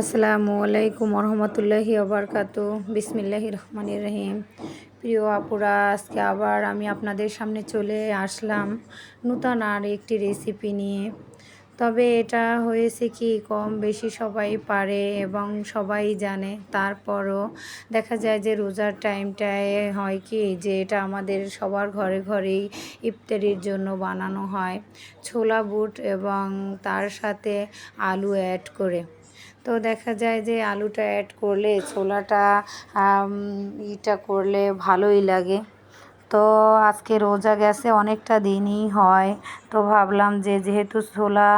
আসসালামু আলাইকুম রহমতুল্লাহি আবরকাত বিসমিল্লাহি রহমান রহিম। প্রিয় আপুরা, আজকে আবার আমি আপনাদের সামনে চলে আসলাম নূতন আর একটি রেসিপি নিয়ে। তবে এটা হয়েছে কি, কম বেশি সবাই পারে এবং সবাই জানে। তারপরও দেখা যায় যে রোজার টাইমটায় হয় কি, যে এটা আমাদের সবার ঘরে ঘরেই ইফতারির জন্য বানানো হয়। ছোলা বুট এবং তার সাথে আলু অ্যাড করে। তো দেখা যায় যে আলুটা অ্যাড করলে, ছোলাটা ইটা করলে ভালোই লাগে। তো আজকে রোজা গেছে, অনেকটা দিনই হয়। তো ভাবলাম যে যেহেতু ছোলা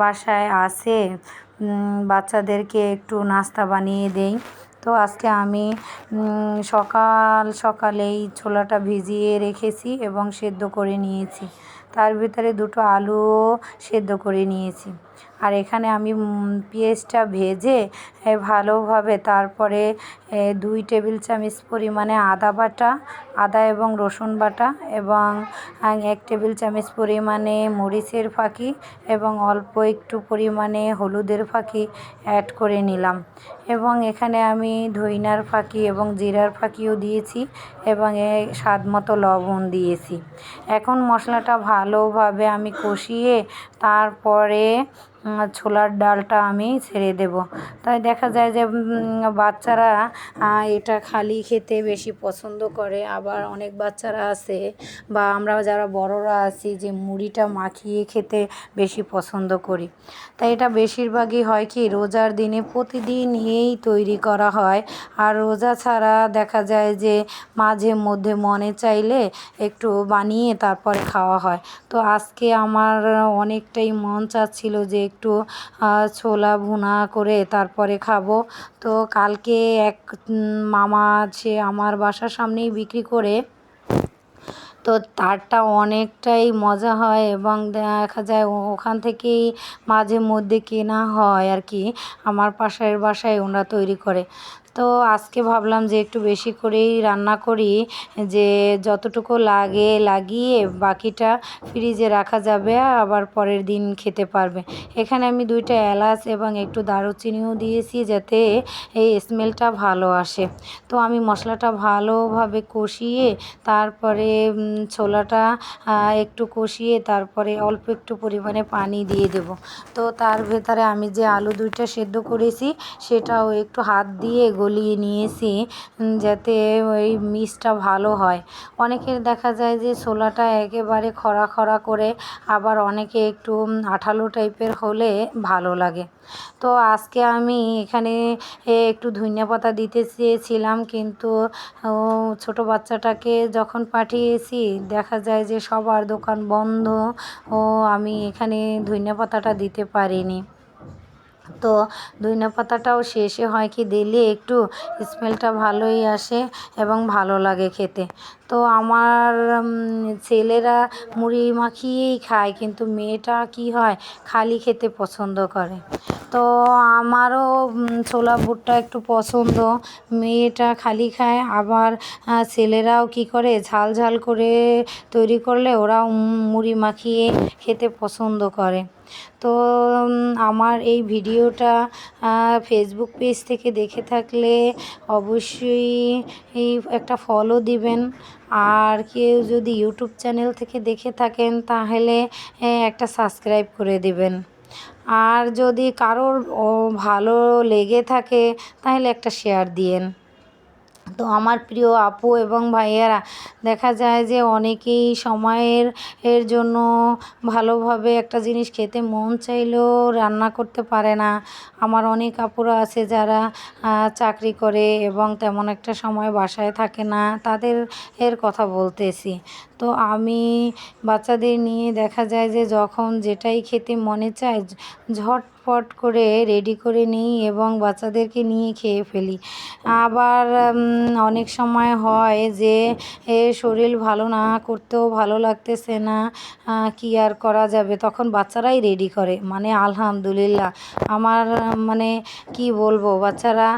বাসায় আছে বাচ্চাদেরকে একটু নাস্তা বানিয়ে দেই। তো আজকে আমি সকাল সকালেই ছোলাটা ভিজিয়ে রেখেছি এবং সেদ্ধ করে নিয়েছি। তার ভিতরে দুটো আলুও সেদ্ধ করে নিয়েছি। আর এখানে আমি পেঁয়াজটা ভেজে ভালোভাবে তারপরে দুই টেবিল চামচ পরিমাণে আদা বাটা, আদা এবং রসুন বাটা এবং এক টেবিল চামচ পরিমাণে মরিচের ফাঁকি এবং অল্প একটু পরিমাণে হলুদের ফাঁকি অ্যাড করে নিলাম। এবং এখানে আমি ধইনার ফাঁকি এবং জিরার ফাঁকিও দিয়েছি এবং স্বাদ মতো লবণ দিয়েছি। এখন মশলাটা ভালোভাবে আমি কষিয়ে তারপরে ছোলার ডালটা আমি ছেড়ে দেব। তাই দেখা যায় যে বাচ্চারা এটা খালি খেতে বেশি পছন্দ করে। আবার অনেক বাচ্চারা আছে, বা আমরা যারা বড়রা আছি, যে মুড়িটা মাখিয়ে খেতে বেশি পছন্দ করি। তাই এটা বেশিরভাগই হয় কি, রোজার দিনে প্রতিদিন এই তৈরি করা হয়। আর রোজা ছাড়া দেখা যায় যে, মাঝে মধ্যে মনে চাইলে একটু বানিয়ে তারপরে খাওয়া হয়। তো আজকে আমার অনেকটাই মন চাচ্ছিল যে একটু ছোলা ভুনা করে তারপরে খাব। তো কালকে এক মামা আছে আমার বাসার সামনেই বিক্রি করে। তো তারটা অনেকটাই মজা হয় এবং দেখা যায় ওখান থেকেই মাঝে মধ্যে কেনা হয় আর কি। আমার পাশের বাসায় ওনারা তৈরি করে। তো আজকে ভাবলাম যে একটু বেশি করেই রান্না করি, যে যতটুকু লাগে লাগিয়ে বাকিটা ফ্রিজে রাখা যাবে, আবার পরের দিন খেতে পারবে। এখানে আমি দুইটা এলাচ এবং একটু দারুচিনিও দিয়েছি যাতে এই স্মেলটা ভালো আসে। তো আমি মশলাটা ভালোভাবে কষিয়ে, তারপরে ছোলাটা একটু কষিয়ে, তারপরে অল্প একটু পরিমাণে পানি দিয়ে দেব। তো তার ভেতরে আমি যে আলু দুইটা সেদ্ধ করেছি, সেটাও একটু হাত দিয়ে গলিয়ে নিয়েছি যাতে ওই মিক্সটা ভালো হয়। অনেকের দেখা যায় যে ছোলাটা একেবারে খরা খরা করে, আবার অনেকে একটু আঠালো টাইপের হলে ভালো লাগে। তো আজকে আমি এখানে একটু ধনিয়া পাতা দিতে চেয়েছিলাম, কিন্তু ছোটো বাচ্চাটাকে যখন পাঠিয়েছি, দেখা যায় যে সবার দোকান বন্ধ, ও, আমি এখানে ধনিয়া পাতাটা দিতে পারিনি। তো ধইনা পাতাটাও শেষে হয় কি দিলে একটু স্মেলটা ভালোই আসে এবং ভালো লাগে খেতে। তো আমার ছেলেরা মুড়ি মাখিয়েই খায়, কিন্তু মেয়েটা কী হয়, খালি খেতে পছন্দ করে। তো আমারও ছোলা বুটটা একটু পছন্দ, মেয়েটা খালি খায়। আবার ছেলেরাও কী করে, ঝাল ঝাল করে তৈরি করলে ওরাও মুড়ি মাখিয়ে খেতে পছন্দ করে। তো আমার এই ভিডিওটা ফেসবুক পেজ থেকে দেখে থাকলে অবশ্যই একটা ফলো দিবেন। আর কেউ যদি ইউটিউব চ্যানেল থেকে দেখে থাকেন, তাহলে একটা সাবস্ক্রাইব করে দিবেন। আর যদি কারোর ভালো লেগে থাকে, তাহলে একটা শেয়ার দিয়েন। তো আমার প্রিয় আপু এবং ভাইয়েরা, দেখা যায় যে অনেকেই সময়ের, এর জন্য ভালোভাবে একটা জিনিস খেতে মন চাইলেও রান্না করতে পারে না। আমার অনেক আপুরা আছে যারা চাকরি করে এবং তেমন একটা সময় বাসায় থাকে না, তাদের এর কথা বলতেছি। তো আমি বাচ্চাদের নিয়ে দেখা যায় যে যখন যেটাই খেতে মনে চায় ঝটপট করে রেডি করে নিই এবং বাচ্চাদেরকে নিয়ে খেয়ে ফেলি। আবার অনেক সময় হয় যে শরীর ভালো না, করতেও ভালো লাগতেছে না কী আর করা যাবে? তখন বাচ্চারাই রেডি করে। মানে আলহামদুলিল্লাহ। আমার মানে কি বলব? বাচ্চারা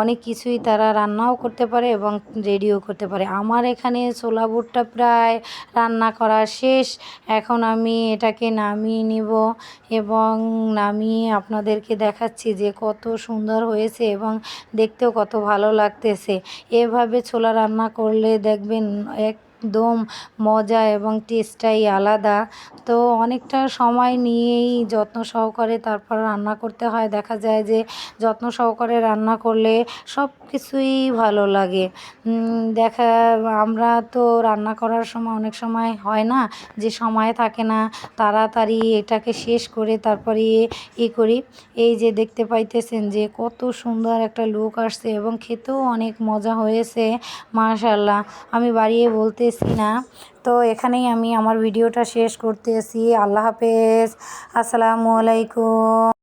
অনেক কিছুই তারা রান্নাও করতে পারে এবং রেডিও করতে পারে। আমার এখানে ছোলা বুটটা প্রায় রান্না করা শেষ। এখন আমি এটাকে নামিয়ে নিব এবং নামিয়ে আপনাদেরকে দেখাচ্ছি যে কত সুন্দর হয়েছে এবং দেখতেও কত ভালো লাগতেছে। এভাবে ছোলা রান্না করলে দেখবেন একদম মজা এবং টেস্টটাই আলাদা। তো অনেকটা সময় নিয়েই যত্ন সহকারে তারপর রান্না করতে হয়। দেখা যায় যে যত্ন সহকারে রান্না করলে সব কিছুই ভালো লাগে। দেখা, আমরা তো রান্না করার সময় অনেক সময় হয় না, যে সময় থাকে না, তাড়াতাড়ি এটাকে শেষ করে তারপরে ই করি। এই যে দেখতে পাইতেছেন যে কত সুন্দর একটা লুক আসছে এবং খেতেও অনেক মজা হয়েছে মাশাল্লাহ আমি বাড়িয়ে বলতেছি না তো এখানেই আমি আমার ভিডিওটা শেষ করতেছি। আল্লাহ হাফেজ। আসসালামু আলাইকুম।